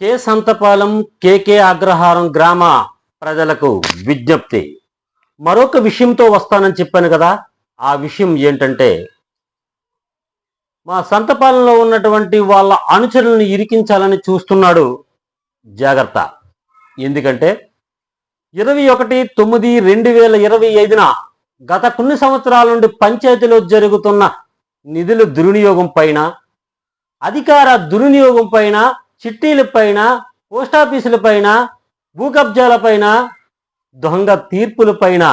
K Santhapalem కేకే అగ్రహారం గ్రామ ప్రజలకు విజ్ఞప్తి. మరొక విషయంతో వస్తానని చెప్పాను కదా ఆ విషయం ఏంటంటే మా సంతపాలెంలో ఉన్నటువంటి వాళ్ళ అనుచరులను ఇరికించాలని చూస్తున్నాడు జాగ్రత్త. ఎందుకంటే ఇరవై ఒకటి తొమ్మిది రెండు వేల ఇరవై ఐదున గత కొన్ని సంవత్సరాల నుండి పంచాయతీలో జరుగుతున్న నిధుల దుర్వినియోగం పైన అధికార దుర్వినియోగం పైన చిట్టీల పైన పోస్టాఫీసుల పైన భూ పైన దొంగ తీర్పుల పైన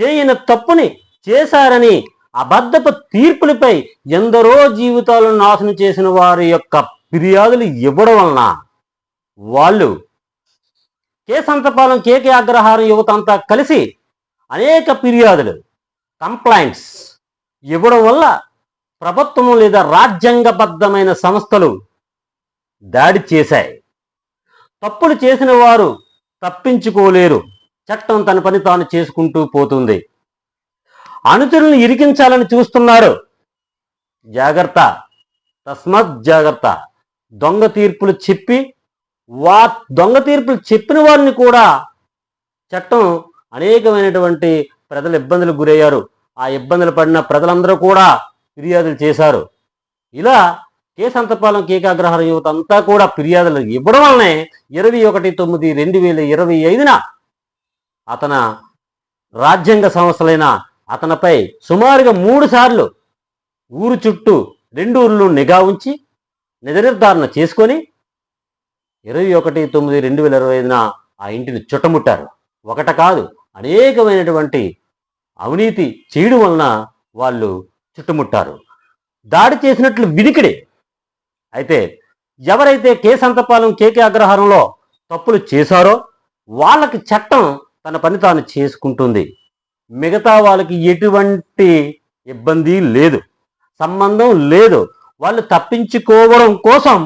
చేయని తప్పుని చేశారని అబద్ధపు తీర్పులపై ఎందరో జీవితాలను నాశనం చేసిన వారి యొక్క ఫిర్యాదులు ఇవ్వడం వలన వాళ్ళు కేసంతపాలెం కేకే అగ్రహారం యువత అంతా కలిసి అనేక ఫిర్యాదులు కంప్లైంట్స్ ఇవ్వడం వల్ల ప్రభుత్వం లేదా రాజ్యాంగబద్ధమైన సంస్థలు దాడి చేశాయి. తప్పులు చేసిన వారు తప్పించుకోలేరు. చట్టం తన పని తాను చేసుకుంటూ పోతుంది. అనుచరులను ఇరికించాలని చూస్తున్నారు. జాగ్రత్త. తస్మాత్ జాగ్రత్త. దొంగ తీర్పులు చెప్పి వా దొంగ తీర్పులు చెప్పిన వారిని కూడా చట్టం అనేకమైనటువంటి ప్రజలు ఇబ్బందులకు గురయ్యారు. ఆ ఇబ్బందులు పడిన ప్రజలందరూ కూడా ఫిర్యాదులు చేశారు. ఇలా కే సంతపాలెం కేకాగ్రహార యువత అంతా కూడా ఫిర్యాదులు ఇవ్వడం వల్లనే ఇరవై ఒకటి తొమ్మిది రెండు వేల ఇరవై ఐదున అతన రాజ్యాంగ సంస్థలైన అతనిపై సుమారుగా మూడు సార్లు ఊరు చుట్టూ రెండు ఊర్లు నిఘా ఉంచి నిజ నిర్ధారణ చేసుకొని ఇరవై ఒకటి తొమ్మిది రెండు వేల ఇరవై ఐదున ఆ ఇంటిని చుట్టముట్టారు. ఒకట కాదు అనేకమైనటువంటి అవినీతి చేయడం వలన వాళ్ళు చుట్టుముట్టారు. దాడి చేసినట్లు వినికిడే అయితే ఎవరైతే కె సంతపాలెం కేకే అగ్రహారంలో తప్పులు చేశారో వాళ్ళకి చట్టం తన పని తాను చేసుకుంటుంది. మిగతా వాళ్ళకి ఎటువంటి ఇబ్బంది లేదు. సంబంధం లేదు. వాళ్ళు తప్పించుకోవడం కోసం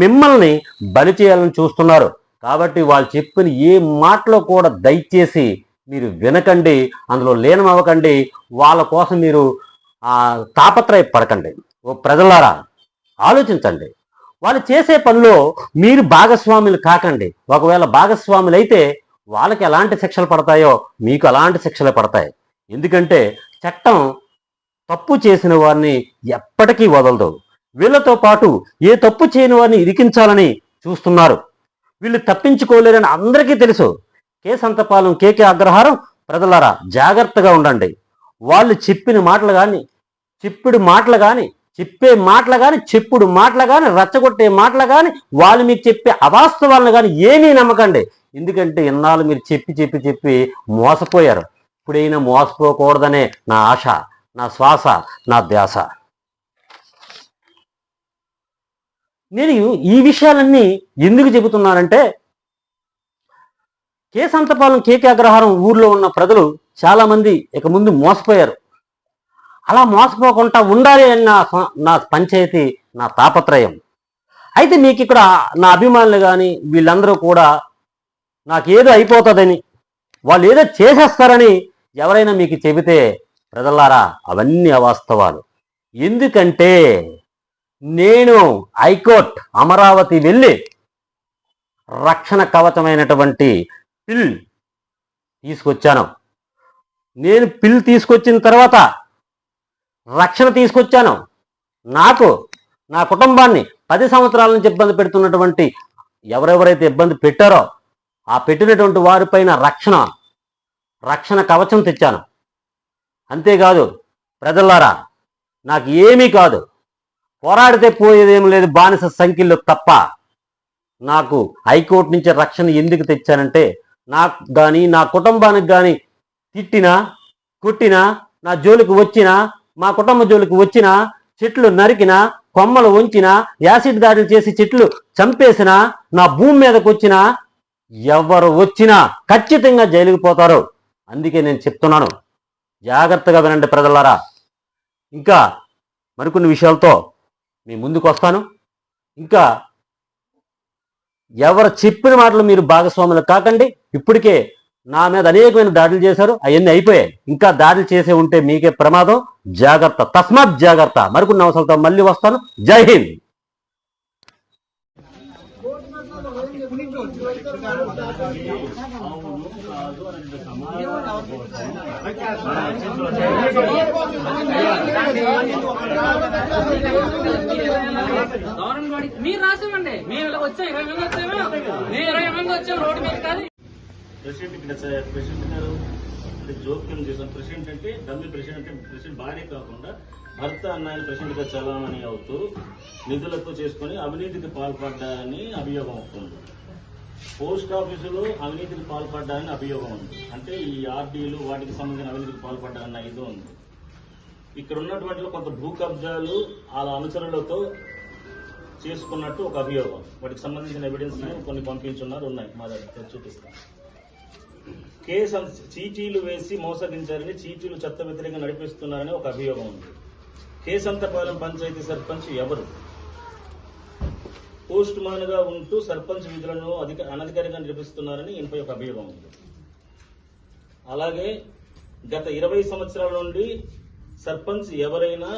మిమ్మల్ని బలి చేయాలని చూస్తున్నారు. కాబట్టి వాళ్ళు చెప్పిన ఏ మాటలో కూడా దయచేసి మీరు వినకండి. అందులో లీనమవ్వకండి. వాళ్ళ కోసం మీరు తాపత్రయ పడకండి ఓ ప్రజలారా ఆలోచించండి. వాళ్ళు చేసే పనిలో మీరు భాగస్వాములు కాకండి. ఒకవేళ భాగస్వాములైతే వాళ్ళకి ఎలాంటి శిక్షలు పడతాయో మీకు అలాంటి శిక్షలు పడతాయి. ఎందుకంటే చట్టం తప్పు చేసిన వారిని ఎప్పటికీ వదలదు. వీళ్ళతో పాటు ఏ తప్పు చేయని వారిని ఇరికించాలని చూస్తున్నారు. వీళ్ళు తప్పించుకోలేరని అందరికీ తెలుసు. కే సంతపాలెం కేకే అగ్రహారం ప్రజలారా జాగ్రత్తగా ఉండండి. వాళ్ళు చెప్పిన మాటలు కానీ చెప్పిడు మాటలు కానీ చెప్పే మాటలు కానీ చెప్పుడు మాటలు కానీ రచ్చగొట్టే మాటలు కానీ వాళ్ళు మీకు చెప్పే అవాస్తవాలను కానీ ఏమీ నమ్మకండి. ఎందుకంటే ఇన్నాళ్ళు మీరు చెప్పి చెప్పి చెప్పి మోసపోయారు. ఇప్పుడైనా మోసపోకూడదనే నా ఆశ నా శ్వాస నా ధ్యాస. నేను ఈ విషయాలన్నీ ఎందుకు చెబుతున్నానంటే కేసంతపాలెం కేకే అగ్రహారం ఊర్లో ఉన్న ప్రజలు చాలామంది ఇక ముందు మోసపోయారు. అలా మోసపోకుండా ఉండాలి అని నా నా పంచాయతీ నా తాపత్రయం. అయితే మీకు ఇక్కడ నా అభిమానులు కానీ వీళ్ళందరూ కూడా నాకేదో అయిపోతుందని వాళ్ళు ఏదో చేసేస్తారని ఎవరైనా మీకు చెబితే ప్రజలారా అవన్నీ అవాస్తవాలు. ఎందుకంటే నేను హైకోర్ట్ అమరావతి వెళ్ళి రక్షణ కవచమైనటువంటి పిల్ తీసుకొచ్చాను. నేను పిల్ తీసుకొచ్చిన తర్వాత రక్షణ తీసుకొచ్చాను. నాకు నా కుటుంబాన్ని పది సంవత్సరాల నుంచి ఇబ్బంది పెడుతున్నటువంటి ఎవరెవరైతే ఇబ్బంది పెట్టారో ఆ పెట్టినటువంటి వారిపైన రక్షణ రక్షణ కవచం తెచ్చాను. అంతేకాదు ప్రజలారా నాకు ఏమీ కాదు. పోరాడితే పోయేదేం లేదు బానిస సంఖ్యలో తప్ప. నాకు హైకోర్టు నుంచి రక్షణ ఎందుకు తెచ్చానంటే నాకు కానీ నా కుటుంబానికి కానీ తిట్టినా కొట్టినా నా జోలికి వచ్చినా మా కుటుంబ జోలికి వచ్చినా చెట్లు నరికిన కొమ్మలు ఉంచిన యాసిడ్ దాడులు చేసి చెట్లు చంపేసిన నా భూమి మీదకి వచ్చిన ఎవరు వచ్చినా ఖచ్చితంగా జైలుకి పోతారు. అందుకే నేను చెప్తున్నాను. జాగ్రత్తగా వినండి ప్రజలారా. ఇంకా మరికొన్ని విషయాలతో మీ ముందుకు వస్తాను. ఇంకా ఎవరు చెప్పిన మాటలు మీరు భాగస్వాములు కాకండి. ఇప్పటికే నా మీద అనేకమైన దాడులు చేశారు అవన్నీ అయిపోయాయి. ఇంకా దాడులు చేసే ఉంటే మీకే ప్రమాదం. జాగ్రత్త తస్మాత్ జాగ్రత్త. మరికొన్ని అవసరాలతో మళ్ళీ వస్తాను. జై హింద్. మీరు రాసివ్వండి. మేము ఇలా వచ్చాం ఇరవై మంది వచ్చాము మేము ఇరవై మంది వచ్చాం రోడ్డు మీద కాదు. ప్రెసిడెంట్ ఇక్కడ చ- ప్రెసిడెంట్ గారు జోక్యం చేశాం ప్రెసిడెంట్ అంటే డమ్మి ప్రెసిడెంట్ అంటే ప్రెసిడెంట్ భార్య కాకుండా భర్త అన్నాయన ప్రెసిడెంట్గా చలామణి అవుతూ నిధులతో చేసుకుని అవినీతికి పాల్పడ్డారని అభియోగం అవుతుంది. పోస్ట్ ఆఫీసులో అవినీతికి పాల్పడ్డారని అభియోగం ఉంది. అంటే ఈ ఆర్డీలు వాటికి సంబంధించిన అవినీతికి పాల్పడ్డారన్న ఇది ఉంది. ఇక్కడ ఉన్నటువంటి కొంత భూ కబ్జాలు వాళ్ళ అనుచరులతో చేసుకున్నట్టు ఒక అభియోగం. వాటికి సంబంధించిన ఎవిడెన్స్ కొన్ని పంపించున్నారు ఉన్నాయి. మా దగ్గర చూపిస్తాను. కేసు చీటీలు వేసి మోసగించారని చీటీలు చట్ట వ్యతిరేకంగా నడిపిస్తున్నారని ఒక అభియోగం ఉంది. కేసంతపాలెం పంచాయతీ సర్పంచ్ ఎవరు? పోస్ట్ మాన్గా ఉంటూ సర్పంచ్ విధులను అధిక అనధికారికంగా నిర్వహిస్తున్నారని ఈయనపై ఒక అభియోగం ఉంది. అలాగే గత ఇరవై సంవత్సరాల నుండి సర్పంచ్ ఎవరైనా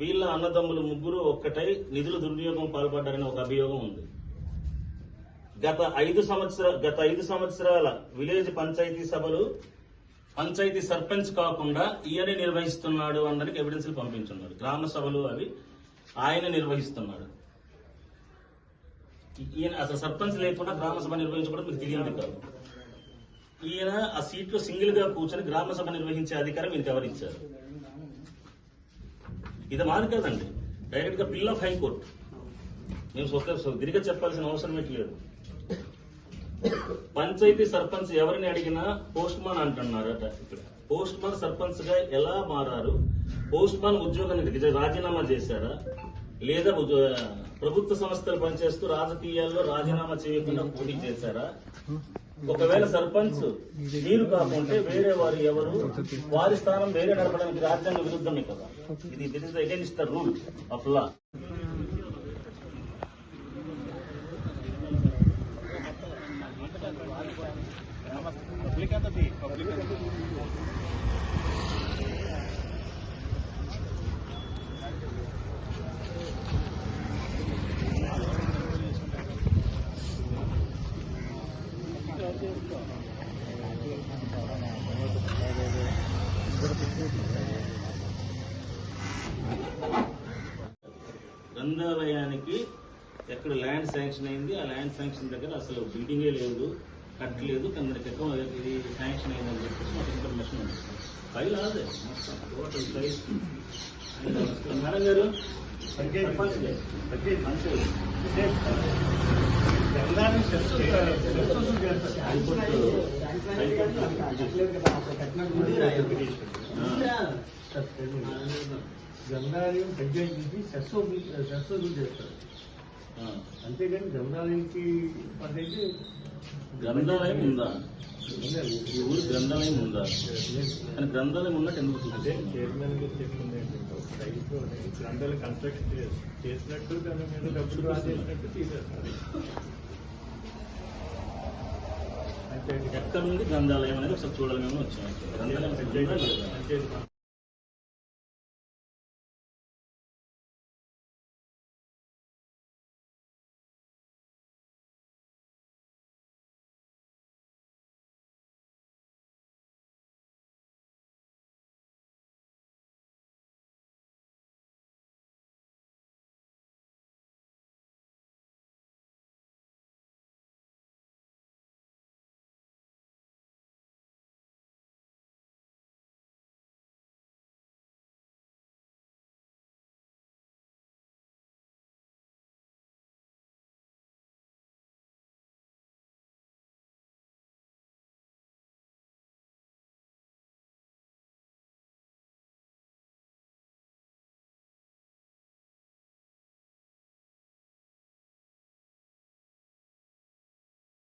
వీళ్ళ అన్నదమ్ములు ముగ్గురు ఒక్కటై నిధుల దుర్వినియోగం పాల్పడ్డారని ఒక అభియోగం ఉంది. గత ఐదు సంవత్సర గత ఐదు సంవత్సరాల విలేజ్ పంచాయతీ సభలు పంచాయతీ సర్పంచ్ కాకుండా ఈయనే నిర్వహిస్తున్నాడు అందరికి ఎవిడెన్స్లు పంపించున్నాడు గ్రామ సభలు అవి ఆయన నిర్వహిస్తున్నాడు. ఈయన అసలు సర్పంచ్ లేకుండా గ్రామ సభ నిర్వహించుకోవడం మీకు తెలియదు కాదు ఈయన ఆ సీట్లో సింగిల్గా కూర్చొని గ్రామ సభ నిర్వహించే అధికారం ఈయనకి ఎవరిచ్చారు? ఇది మాది కాదండి. డైరెక్ట్గా బిల్ ఆఫ్ హైకోర్టు. మేము తిరిగి చెప్పాల్సిన అవసరం ఏంటి లేదు. పంచాయతీ సర్పంచ్ ఎవరిని అడిగినా పోస్ట్ మాన్ అంటున్నారట ఇక్కడ. పోస్ట్ మాన్ సర్పంచ్గా ఎలా మారారు? పోస్ట్ మాన్ ఉద్యోగాన్ని రాజీనామా చేశారా? లేదా ప్రభుత్వ సంస్థలు పనిచేస్తూ రాజకీయాల్లో రాజీనామా చేయకుండా పోటీ చేశారా? ఒకవేళ సర్పంచ్ మీరు కాకుంటే వేరే వారు ఎవరు? వారి స్థానం వేరే నడపడానికి రాజ్యాంగ విరుద్ధమే కదా. ఇది that is against the rule of law గ్రంథాలయానికి ఎక్కడ ల్యాండ్ శాంక్షన్ అయింది ఆ ల్యాండ్ శాంక్షన్ దగ్గర అసలు బిల్డింగే లేదు. కట్టలేదు కొందరికి ఎక్కువ ఇది శాంక్షన్ అయిందని చెప్పేసి మాకు ఇన్ఫర్మేషన్ ఉంది. ఫైల్ అదే మొత్తం టోటల్ ఫైల్. మేడం గారు గ్రంథాలయం పంచాయతీకి సెస్సోబుల్ సెస్సోబుల్ చేస్తారు. అంతేగాని గ్రంథాలయంకి పద్ధతి గ్రంథాలయం. ఉందా ఈ ఊరు గ్రంథాలయం ఉందా కానీ గ్రంథాలయం ఉన్నట్టు ఎందుకు అదే చూపిస్తుంది చైర్మన్ గారు చెప్పింది ఏంటంటే ఒక సైట్ గ్రంథాలయం కన్స్ట్రక్షన్ చేసినట్టు దాని మీద డబ్బులు డ్రా చేసినట్టు తీసేస్తారు. పంచాయతీ ఎక్కడ ఉంది గ్రంథాలయం అనేది ఒకసారి చూడాలి మేము వచ్చాము గ్రంథాలయం